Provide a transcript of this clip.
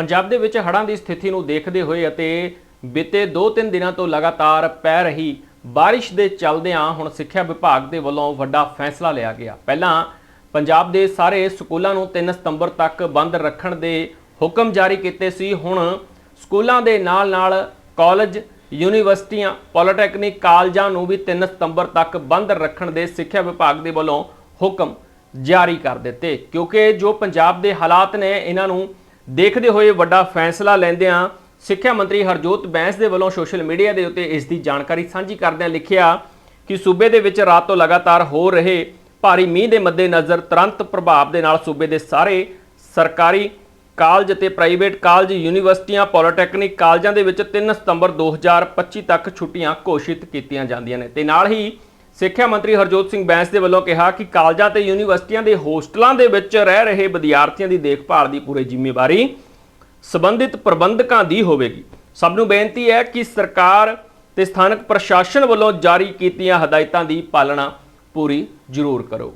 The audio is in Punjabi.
ਪੰਜਾਬ ਦੇ ਵਿੱਚ ਹੜ੍ਹਾਂ ਦੀ ਸਥਿਤੀ ਨੂੰ ਦੇਖਦੇ ਹੋਏ ਅਤੇ ਬੀਤੇ 2-3 ਦਿਨਾਂ ਤੋਂ ਲਗਾਤਾਰ ਪੈ ਰਹੀ ਬਾਰਿਸ਼ ਦੇ ਚੱਲਦਿਆਂ ਹੁਣ ਸਿੱਖਿਆ ਵਿਭਾਗ ਦੇ ਵੱਲੋਂ ਵੱਡਾ ਫੈਸਲਾ ਲਿਆ ਗਿਆ। ਪਹਿਲਾਂ ਪੰਜਾਬ ਦੇ ਸਾਰੇ ਸਕੂਲਾਂ ਨੂੰ 3 ਸਤੰਬਰ ਤੱਕ ਬੰਦ ਰੱਖਣ ਦੇ ਹੁਕਮ ਜਾਰੀ ਕੀਤੇ ਸੀ। ਹੁਣ ਸਕੂਲਾਂ ਦੇ ਨਾਲ-ਨਾਲ ਕਾਲਜ, ਯੂਨੀਵਰਸਿਟੀਆਂ, ਪੋਲੀਟੈਕਨਿਕ ਕਾਲਜਾਂ ਨੂੰ ਵੀ 3 ਸਤੰਬਰ ਤੱਕ ਬੰਦ ਰੱਖਣ ਦੇ ਸਿੱਖਿਆ ਵਿਭਾਗ ਦੇ ਵੱਲੋਂ ਹੁਕਮ ਜਾਰੀ ਕਰ ਦਿੱਤੇ। ਕਿਉਂਕਿ ਜੋ ਪੰਜਾਬ ਦੇ ਹਾਲਾਤ ਨੇ, ਇਹਨਾਂ ਨੂੰ ਦੇਖਦੇ ਹੋਏ ਵੱਡਾ ਫੈਸਲਾ ਲੈਂਦਿਆਂ ਸਿੱਖਿਆ ਮੰਤਰੀ ਹਰਜੋਤ ਬੈਂਸ ਦੇ ਵੱਲੋਂ ਸੋਸ਼ਲ ਮੀਡੀਆ ਦੇ ਉੱਤੇ ਇਸ ਦੀ ਜਾਣਕਾਰੀ ਸਾਂਝੀ ਕਰਦਿਆਂ ਲਿਖਿਆ ਕਿ ਸੂਬੇ ਦੇ ਵਿੱਚ ਰਾਤ ਤੋਂ ਲਗਾਤਾਰ ਹੋ ਰਹੇ ਭਾਰੀ ਮੀਂਹ ਦੇ ਮੱਦੇਨਜ਼ਰ ਤੁਰੰਤ ਪ੍ਰਭਾਵ ਦੇ ਨਾਲ ਸੂਬੇ ਦੇ ਸਾਰੇ ਸਰਕਾਰੀ ਕਾਲਜ ਅਤੇ ਪ੍ਰਾਈਵੇਟ ਕਾਲਜ, ਯੂਨੀਵਰਸਿਟੀਆਂ, ਪੋਲੀਟੈਕਨਿਕ ਕਾਲਜਾਂ ਦੇ ਵਿੱਚ 3 ਸਤੰਬਰ 2025 ਤੱਕ ਛੁੱਟੀਆਂ ਘੋਸ਼ਿਤ ਕੀਤੀਆਂ ਜਾਂਦੀਆਂ ਨੇ। ਤੇ ਨਾਲ ਹੀ ਸਿੱਖਿਆ ਮੰਤਰੀ ਹਰਜੋਤ ਸਿੰਘ ਬੈਂਸ ਦੇ ਵੱਲੋਂ ਕਿਹਾ ਕਿ ਕਾਲਜਾਂ ਤੇ ਯੂਨੀਵਰਸਿਟੀਆਂ ਦੇ ਹੋਸਟਲਾਂ ਦੇ ਵਿੱਚ ਰਹਿ ਰਹੇ ਵਿਦਿਆਰਥੀਆਂ ਦੀ ਦੇਖਭਾਲ ਦੀ ਪੂਰੀ ਜ਼ਿੰਮੇਵਾਰੀ ਸੰਬੰਧਿਤ ਪ੍ਰਬੰਧਕਾਂ ਦੀ ਹੋਵੇਗੀ। ਸਭ ਨੂੰ ਬੇਨਤੀ ਹੈ ਕਿ ਸਰਕਾਰ ਤੇ ਸਥਾਨਕ ਪ੍ਰਸ਼ਾਸਨ ਵੱਲੋਂ ਜਾਰੀ ਕੀਤੀਆਂ ਹਦਾਇਤਾਂ ਦੀ ਪਾਲਣਾ ਪੂਰੀ ਜ਼ਰੂਰ ਕਰੋ।